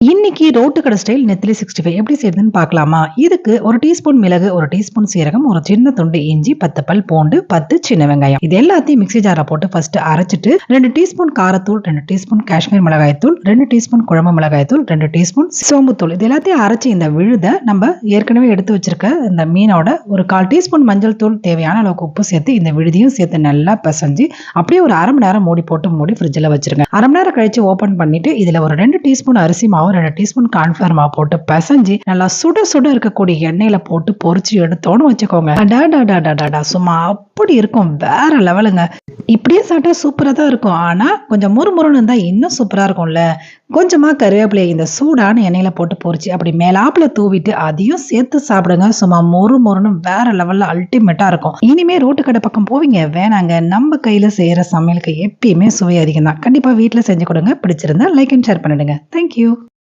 இன்னைக்கு ரோட்டு கடை ஸ்டைல் நெத்திலி சிக்ஸ்டி ஃபைவ் எப்படி செய்யுதுன்னு பார்க்கலாமா? இதுக்கு ஒரு டீஸ்பூன் மிளகு ஒரு டீஸ்பூன் சீரகம் ஒரு சின்ன துண்டு இஞ்சி பத்து பல் பூண்டு பத்து சின்ன வெங்காயம். இது எல்லாத்தையும் மிக்ஸி ஜாரை போட்டு ஃபர்ஸ்ட் அரைச்சிட்டு ரெண்டு டீஸ்பூன் காரத்தூள் ரெண்டு டீஸ்பூன் காஷ்மீர் மிளகாய்த்தூள் ரெண்டு டீஸ்பூன் குழம்பு மிளகாய்த்தூள் ரெண்டு டீஸ்பூன் சோம்புத்தூள். இது எல்லாத்தையும் அரைச்சி இந்த விழுத நம்ம ஏற்கனவே எடுத்து வச்சிருக்க இந்த மீனோட ஒரு கால் டீஸ்பூன் மஞ்சள் தூள் தேவையான அளவுக்கு உப்பு சேர்த்து இந்த விழுதியும் சேர்த்து நல்லா பசஞ்சு அப்படியே ஒரு அரை மணி நேரம் மூடி போட்டு மூடி ஃப்ரிட்ஜில் வச்சிருங்க. அரை மணி நேரம் கழிச்சு ஓப்பன் பண்ணிட்டு இதில் ஒரு ரெண்டு டீஸ்பூன் அரிசி மாவு ரெண்டு டீஸ்பூன் கார்ன்ஃபிளவர் மாவு போட்டு பிசைஞ்சு நல்லா சுட சுட இருக்கக்கூடிய எண்ணெயில போட்டு பொறிச்சு எடுத்தோன்னு வச்சுக்கோங்க. அடாடாடாடாடா சும்மா அப்படி இருக்கும். வேற லெவலுங்க. இப்படியே சாப்பிட்டா சூப்பரா தான் இருக்கும். ஆனா கொஞ்சம் முறுமுறுன்னு இருந்தா இன்னும் சூப்பரா இருக்கும்ல. கொஞ்சமா கருவேப்பிலையை இந்த சூடான எண்ணெயில போட்டு பொரிச்சு அப்படி மேலாப்புல தூவிட்டு அதையும் சேர்த்து சாப்பிடுங்க. சும்மா மொறு மொறுன்னு வேற லெவல்ல அல்டிமேட்டா இருக்கும். இனிமே ரோட்டு கடை பக்கம் போவீங்க. வேணாங்க. நம்ம கையில செய்யற சமையலுக்கு எப்பயுமே சுவை அதிகம் தான் கண்டிப்பா வீட்டுல செஞ்சு கொடுங்க. பிடிச்சிருந்தா லைக் அண்ட் ஷேர் பண்ணிடுங்க. Thank you